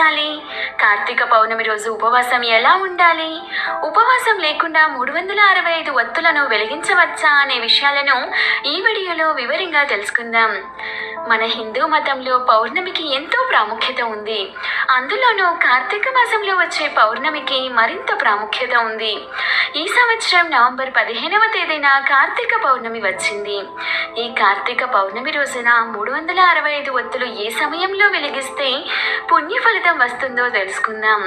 పాటించాలి కార్తీక పౌర్ణమి రోజు ఉపవాసం ఎలా ఉండాలి? ఉపవాసం లేకుండా మూడు వందల అరవై ఐదు ఒత్తులను వెలిగించవచ్చా అనే విషయాలను ఈ వీడియోలో వివరంగా తెలుసుకుందాం. మన హిందూ మతంలో పౌర్ణమికి ఎంతో ప్రాముఖ్యత ఉంది. అందులోనూ కార్తీక మాసంలో వచ్చే పౌర్ణమికి మరింత ప్రాముఖ్యత ఉంది. ఈ సంవత్సరం నవంబర్ పదిహేనవ తేదీన కార్తీక పౌర్ణమి వచ్చింది. ఈ కార్తీక పౌర్ణమి రోజున మూడు వందల అరవై ఐదు ఒత్తులు ఏ సమయంలో వెలిగిస్తే పుణ్య ఫలితం వస్తుందో తెలుసుకుందాం.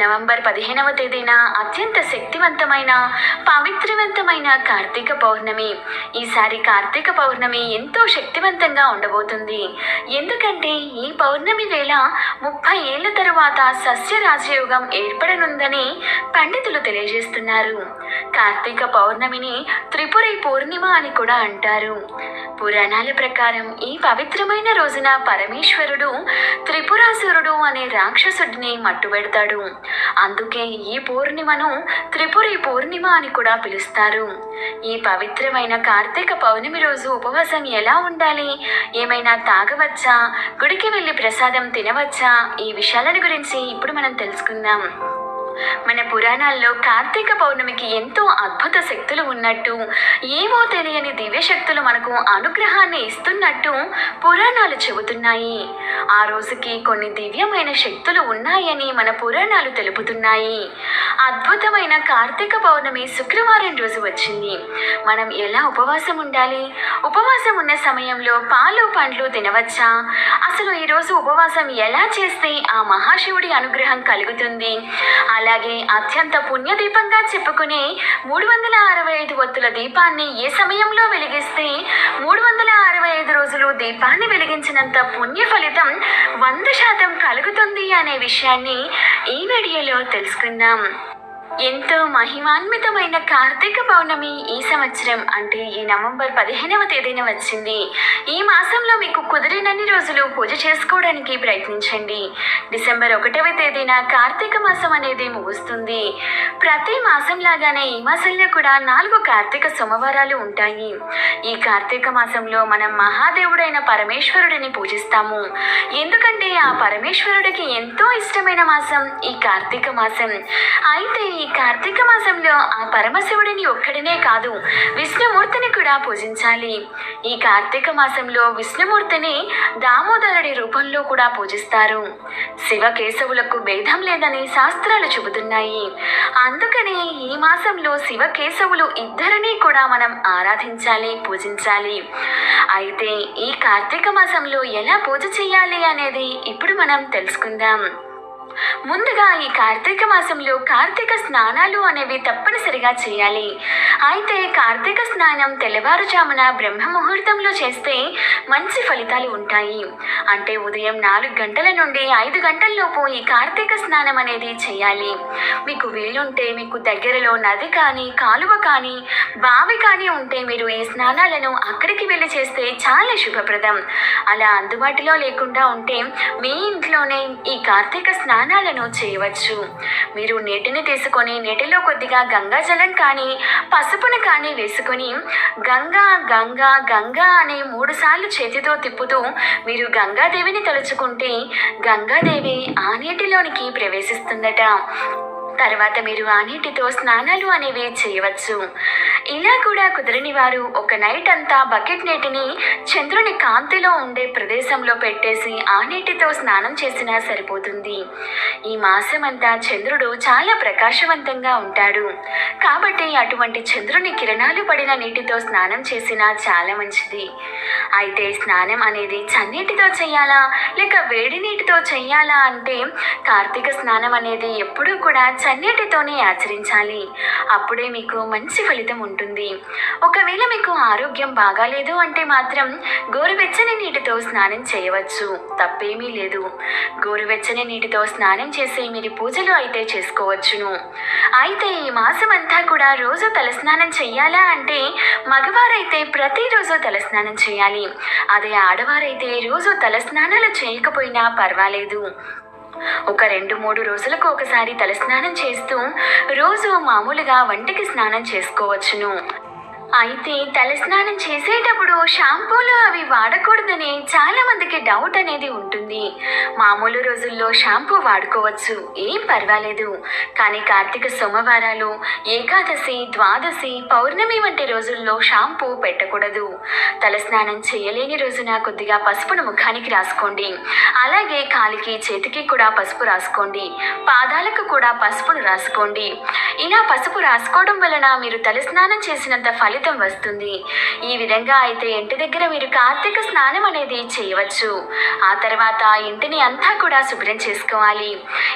నవంబర్ పదిహేనవ తేదీన అత్యంత శక్తివంతమైన పవిత్రవంతమైన కార్తీక పౌర్ణమి. ఈసారి కార్తీక పౌర్ణమి ఎంతో శక్తివంతంగా ఉండబోతుంది. ఎందుకంటే ఈ పౌర్ణమి వేళ ముప్పై ఏళ్ళ తరువాత సస్య రాజయోగం ఏర్పడనుందని పండితులు తెలియజేస్తున్నారు. కార్తీక పౌర్ణమిని త్రిపురి పూర్ణిమ అని కూడా అంటారు. పురాణాల ప్రకారం ఈ పవిత్రమైన రోజున పరమేశ్వరుడు త్రిపురాసురుడు అనే రాక్షసుడిని మట్టుబెడతాడు. అందుకే ఈ పూర్ణిమను త్రిపురి పూర్ణిమ అని కూడా పిలుస్తారు. ఈ పవిత్రమైన కార్తీక పౌర్ణమి రోజు ఉపవాసం ఎలా ఉండాలి? ఏమైనా తాగవచ్చా? గుడికి వెళ్ళి ప్రసాదం తినవచ్చా? ఈ విషయాలను గురించి ఇప్పుడు మనం తెలుసుకుందాం. మన పురాణాల్లో కార్తీక పౌర్ణమికి ఎంతో అద్భుత శక్తులు ఉన్నట్టు ఏవో తెలియని దివ్య శక్తులు మనకు అనుగ్రహాన్ని ఇస్తున్నట్టు పురాణాలు చెబుతున్నాయి. ఆ రోజుకి కొన్ని దివ్యమైన శక్తులు ఉన్నాయని మన పురాణాలు తెలుపుతున్నాయి. అద్భుతమైన కార్తీక పౌర్ణమి శుక్రవారం రోజు వచ్చింది. మనం ఎలా ఉపవాసం ఉండాలి? ఉపవాసం ఉన్న సమయంలో పాలు పండ్లు తినవచ్చా? అసలు ఈరోజు ఉపవాసం ఎలా చేస్తే ఆ మహాశివుడి అనుగ్రహం కలుగుతుంది? అలాగే అత్యంత పుణ్యదీపంగా చెప్పుకునే మూడు వందల అరవై ఐదు ఒత్తుల దీపాన్ని ఏ సమయంలో వెలిగిస్తే మూడు వందల అరవై ఐదు రోజులు దీపాన్ని వెలిగించినంత పుణ్య ఫలితం వంద శాతం కలుగుతుంది అనే విషయాన్ని ఈ వీడియోలో తెలుసుకుందాం. ఎంతో మహిమాన్వితమైన కార్తీక పౌర్ణమి ఈ సంవత్సరం అంటే ఈ నవంబర్ పదిహేనవ తేదీన వచ్చింది. ఈ మాసంలో మీకు కుదిరినన్ని రోజులు పూజ చేసుకోవడానికి ప్రయత్నించండి. డిసెంబర్ ఒకటవ తేదీన కార్తీక మాసం అనేది ముగుస్తుంది. ప్రతి మాసం లాగానే ఈ మాసంలో కూడా నాలుగు కార్తీక సోమవారాలు ఉంటాయి. ఈ కార్తీక మాసంలో మనం మహాదేవుడైన పరమేశ్వరుడిని పూజిస్తాము. ఎందుకంటే ఆ పరమేశ్వరుడికి ఎంతో ఇష్టమైన మాసం ఈ కార్తీక మాసం. అయితే ఈ కార్తీక మాసంలో ఆ పరమశివుడిని ఒక్కడినే కాదు విష్ణుమూర్తిని కూడా పూజించాలి. ఈ కార్తీక మాసంలో విష్ణుమూర్తిని దామోదరుడి రూపంలో కూడా పూజిస్తారు. శివకేశవులకు భేదం లేదని శాస్త్రాలు చెబుతున్నాయి. అందుకనే ఈ మాసంలో శివకేశవులు ఇద్దరిని కూడా మనం ఆరాధించాలి పూజించాలి. అయితే ఈ కార్తీక మాసంలో ఎలా పూజ చేయాలి అనేది ఇప్పుడు మనం తెలుసుకుందాం. ముందుగా ఈ కార్తీక మాసంలో కార్తీక స్నానాలు అనేవి తప్పనిసరిగా చేయాలి. అయితే కార్తీక స్నానం తెల్లవారుజామున బ్రహ్మ ముహూర్తంలో చేస్తే మంచి ఫలితాలు ఉంటాయి. అంటే ఉదయం నాలుగు గంటల నుండి ఐదు గంటల్లోపు ఈ కార్తీక స్నానం అనేది చేయాలి. మీకు వీలుంటే మీకు దగ్గరలో నది కానీ కాలువ కానీ బావి కానీ ఉంటే మీరు ఈ స్నానాలను అక్కడికి వెళ్ళి చేస్తే చాలా శుభప్రదం. అలా అందుబాటులో లేకుండా ఉంటే మీ ఇంట్లోనే ఈ కార్తీక స్నానం స్నానాలను చేయవచ్చు. మీరు నీటిని తీసుకొని నీటిలో కొద్దిగా గంగా జలం కానీ పసుపును కానీ వేసుకొని గంగా గంగా గంగా అనే మూడు సార్లు చేతితో తిప్పుతూ మీరు గంగాదేవిని తలుచుకుంటే గంగాదేవి ఆ నీటిలోనికి ప్రవేశిస్తుందట. తర్వాత మీరు ఆ నీటితో స్నానాలు అనేవి చేయవచ్చు. ఇలా కూడా కుదరని వారు ఒక నైట్ అంతా బకెట్ నీటిని చంద్రుని కాంతిలో ఉండే ప్రదేశంలో పెట్టేసి ఆ నీటితో స్నానం చేసినా సరిపోతుంది. ఈ మాసం అంతా చంద్రుడు చాలా ప్రకాశవంతంగా ఉంటాడు. కాబట్టి అటువంటి చంద్రుని కిరణాలు పడిన నీటితో స్నానం చేసినా చాలా మంచిది. అయితే స్నానం అనేది చన్నీటితో చేయాలా లేక వేడి నీటితో చేయాలా అంటే కార్తీక స్నానం అనేది ఎప్పుడూ కూడా చన్నీటితోనే ఆచరించాలి. అప్పుడే మీకు మంచి ఫలితం ఉంటుంది. ఒకవేళ మీకు ఆరోగ్యం బాగాలేదు అంటే మాత్రం గోరువెచ్చని నీటితో స్నానం చేయవచ్చు. తప్పేమీ లేదు. గోరువెచ్చని నీటితో స్నానం చేసి మీరు పూజలు అయితే చేసుకోవచ్చును. అయితే ఈ మాసం అంతా కూడా రోజు తలస్నానం చెయ్యాలా అంటే మగవారైతే ప్రతిరోజు తలస్నానం చేయాలి. అదే ఆడవారైతే రోజు తలస్నానాలు చేయకపోయినా పర్వాలేదు. ఒక రెండు మూడు రోజులకు ఒకసారి తలస్నానం చేస్తూ రోజు మామూలుగా వంటికి స్నానం చేసుకోవచ్చును. అయితే తలస్నానం చేసేటప్పుడు షాంపూలు అవి వాడకూడదని చాలా మందికి డౌట్ అనేది ఉంటుంది. మామూలు రోజుల్లో షాంపూ వాడుకోవచ్చు. ఏం పర్వాలేదు. కానీ కార్తీక సోమవారాలు ఏకాదశి ద్వాదశి పౌర్ణమి వంటి రోజుల్లో షాంపూ పెట్టకూడదు. తలస్నానం చేయలేని రోజున కొద్దిగా పసుపును ముఖానికి రాసుకోండి. అలాగే కాలికి చేతికి కూడా పసుపు రాసుకోండి. పాదాలకు కూడా పసుపును రాసుకోండి. ఇలా పసుపు రాసుకోవడం వలన మీరు తలస్నానం చేసినంత ఫలితం వస్తుంది. ఈ విధంగా అయితే ఇంటి దగ్గర మీరు కార్తీక స్నానం అనేది చేయవచ్చు. ఆ తర్వాత ఇంటిని అంతా కూడా శుభ్రం చేసుకోవాలి.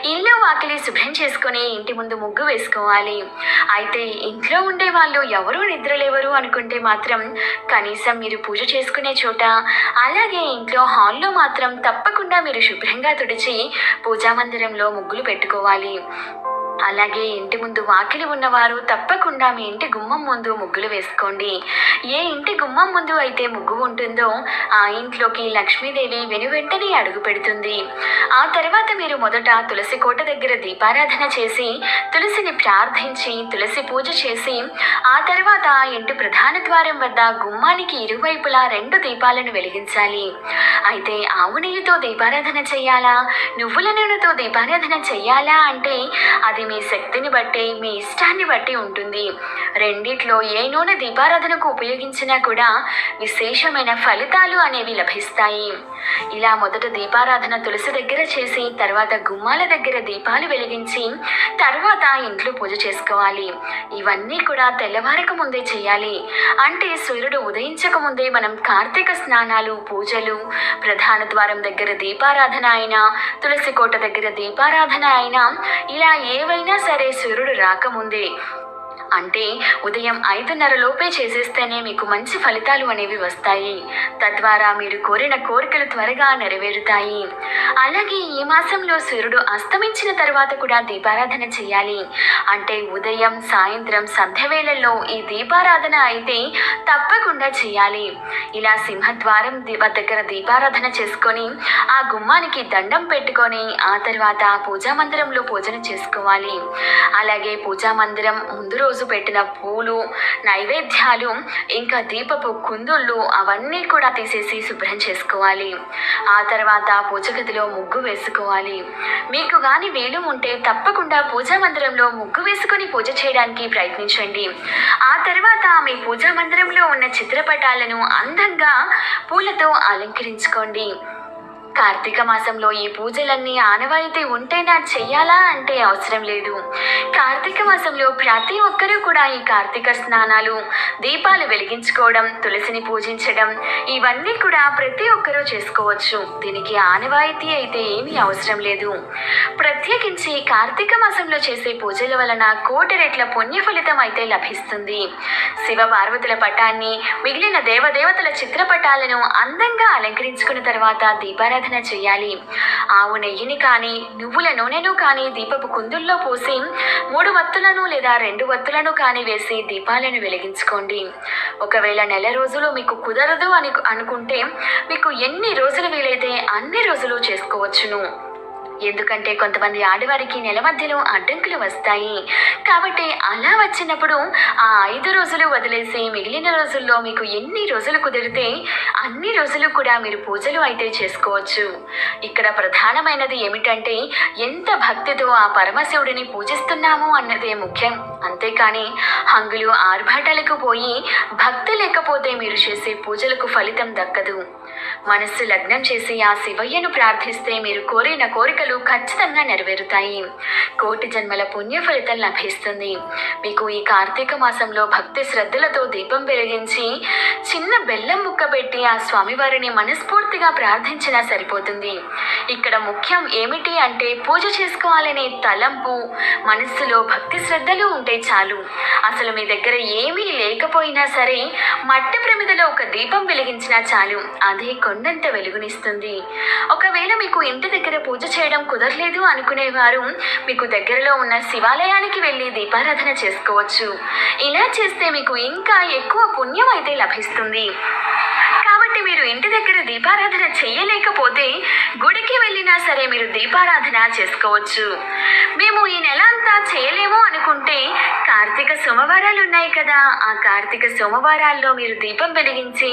ఇల్లు వాకిలి శుభ్రం చేసుకుని ఇంటి ముందు ముగ్గు వేసుకోవాలి. అయితే ఇంట్లో ఉండే వాళ్ళు ఎవరూ నిద్రలేవరు అనుకుంటే మాత్రం కనీసం మీరు పూజ చేసుకునే చోట అలాగే ఇంట్లో హాల్లో మాత్రం తప్పకుండా మీరు శుభ్రంగా తుడిచి పూజా మందిరంలో ముగ్గులు పెట్టుకోవాలి. అలాగే ఇంటి ముందు వాకిలి ఉన్నవారు తప్పకుండా మీ ఇంటి గుమ్మం ముందు ముగ్గులు వేసుకోండి. ఏ ఇంటి గుమ్మం ముందు అయితే ముగ్గు ఉంటుందో ఆ ఇంట్లోకి లక్ష్మీదేవి వెను వెంటనే అడుగు పెడుతుంది. ఆ తర్వాత మీరు మొదట తులసి కోట దగ్గర దీపారాధన చేసి తులసిని ప్రార్థించి తులసి పూజ చేసి ఆ తర్వాత ఇంటి ప్రధాన ద్వారం వద్ద గుమ్మానికి ఇరువైపులా రెండు దీపాలను వెలిగించాలి. అయితే ఆవు నెయ్యితో దీపారాధన చేయాలా నువ్వుల నూనెతో దీపారాధన చెయ్యాలా? అంటే అది మీ శక్తిని బట్టి మీ ఇష్టాన్ని బట్టి ఉంటుంది. రెండిట్లో ఏ నూనె దీపారాధనకు ఉపయోగించినా కూడా విశేషమైన ఫలితాలు అనేవి లభిస్తాయి. ఇలా మొదట దీపారాధన తులసి దగ్గర చేసి తర్వాత గుమ్మాల దగ్గర దీపాలు వెలిగించి తర్వాత ఇంట్లో పూజ చేసుకోవాలి. ఇవన్నీ కూడా తెల్లవారక ముందే చేయాలి. అంటే సూర్యుడు ఉదయించక ముందే మనం కార్తీక స్నానాలు పూజలు ప్రధాన ద్వారం దగ్గర దీపారాధన అయినా తులసి కోట దగ్గర దీపారాధన అయినా ఇలా ఏవైనా సరే సూర్యుడు రాకముందే అంటే ఉదయం ఐదున్నర లోపే చేసేస్తేనే మీకు మంచి ఫలితాలు అనేవి వస్తాయి. తద్వారా మీరు కోరిన కోరికలు త్వరగా నెరవేరుతాయి. అలాగే ఈ మాసంలో సూర్యుడు అస్తమించిన తర్వాత కూడా దీపారాధన చేయాలి. అంటే ఉదయం సాయంత్రం సంధ్య వేళల్లో ఈ దీపారాధన అయితే తప్పకుండా చేయాలి. ఇలా సింహద్వారం దగ్గర దీపారాధన చేసుకొని ఆ గుమ్మానికి దండం పెట్టుకొని ఆ తర్వాత పూజా మందిరంలో పూజన చేసుకోవాలి. అలాగే పూజా మందిరం ముందు రోజు పెట్టిన పూలు నైవేద్యాలు ఇంకా దీపపు కుందుళ్ళు అవన్నీ కూడా తీసేసి శుభ్రం చేసుకోవాలి. ఆ తర్వాత పూజగదిలో ముగ్గు వేసుకోవాలి. మీకు గాని వేలు ఉంటే తప్పకుండా పూజా మందిరంలో ముగ్గు వేసుకొని పూజ చేయడానికి ప్రయత్నించండి. ఆ తర్వాత మీ పూజా మందిరంలో ఉన్న చిత్రపటాలను అందంగా పూలతో అలంకరించుకోండి. కార్తీక మాసంలో ఈ పూజలన్నీ ఆనవాయితీ ఉంటేనా చెయ్యాలా అంటే అవసరం లేదు. కార్తీక మాసంలో ప్రతి ఒక్కరూ కూడా ఈ కార్తీక స్నానాలు దీపాలు వెలిగించుకోవడం తులసిని పూజించడం ఇవన్నీ కూడా ప్రతి ఒక్కరూ చేసుకోవచ్చు. దీనికి ఆనవాయితీ అయితే ఏమీ అవసరం లేదు. ప్రత్యేకించి కార్తీక మాసంలో చేసే పూజల వలన కోటి రెట్ల పుణ్య ఫలితం అయితే లభిస్తుంది. శివ పార్వతుల పటాన్ని మిగిలిన దేవదేవతల చిత్రపటాలను అందంగా అలంకరించుకున్న తర్వాత దీపారాధన చేయాలి. ఆవు నెయ్యిని కానీ నువ్వుల నూనెను కానీ దీపపు కుందుల్లో పోసి మూడు వత్తులను లేదా రెండు వత్తులను కానీ వేసి దీపాలను వెలిగించుకోండి. ఒకవేళ నెల రోజులు మీకు కుదరదు అని అనుకుంటే మీకు ఎన్ని రోజులు వీలైతే అన్ని రోజులు చేసుకోవచ్చును. ఎందుకంటే కొంతమంది ఆడవారికి నెల మధ్యలో అడ్డంకులు వస్తాయి. కాబట్టి అలా వచ్చినప్పుడు ఆ ఐదు రోజులు వదిలేసి మిగిలిన రోజుల్లో మీకు ఎన్ని రోజులు కుదిరితే అన్ని రోజులు కూడా మీరు పూజలు అయితే చేసుకోవచ్చు. ఇక్కడ ప్రధానమైనది ఏమిటంటే ఎంత భక్తితో ఆ పరమశివుడిని పూజిస్తున్నాము అన్నదే ముఖ్యం. అంతేకాని హంగులు ఆర్భాటాలకు పోయి భక్తి లేకపోతే మీరు చేసే పూజలకు ఫలితం దక్కదు. మనస్సు లగ్నం చేసి ఆ శివయ్యను ప్రార్థిస్తే మీరు కోరిన కోరికలు ఖచ్చితంగా నెరవేరుతాయి. కోటి జన్మల పుణ్య ఫలితం లభిస్తుంది. మీకు ఈ కార్తీక మాసంలో భక్తి శ్రద్ధలతో దీపం వెలిగించి చిన్న బెల్లం ముక్క పెట్టి ఆ స్వామివారిని మనస్ఫూర్తిగా ప్రార్థించినా సరిపోతుంది. ఇక్కడ ముఖ్యం ఏమిటి అంటే పూజ చేసుకోవాలనే తలంపు మనస్సులో భక్తి శ్రద్ధలు ఉంటే చాలు. అసలు మీ దగ్గర ఏమీ లేకపోయినా సరే మట్టి ప్రమిదలో ఒక దీపం వెలిగించినా చాలు. అదే కొండంత వెలుగునిస్తుంది. ఒకవేళ మీకు ఇంటి దగ్గర పూజ చేయడం కుదరలేదు అనుకునేవారు మీకు దగ్గరలో ఉన్న శివాలయానికి వెళ్ళి దీపారాధన చేసుకోవచ్చు. ఇలా చేస్తే మీకు ఇంకా ఎక్కువ పుణ్యం అయితే లభిస్తుంది. కాబట్టి మీరు ఇంటి దగ్గర దీపారాధన చేయలేకపోతే గుడికి వెళ్ళినా సరే మీరు దీపారాధన చేసుకోవచ్చు. మేము ఈ నెల అంతా చేయలేము అనుకుంటే కార్తీక సోమవారాలు ఉన్నాయి కదా ఆ కార్తీక సోమవారాల్లో మీరు దీపం వెలిగించి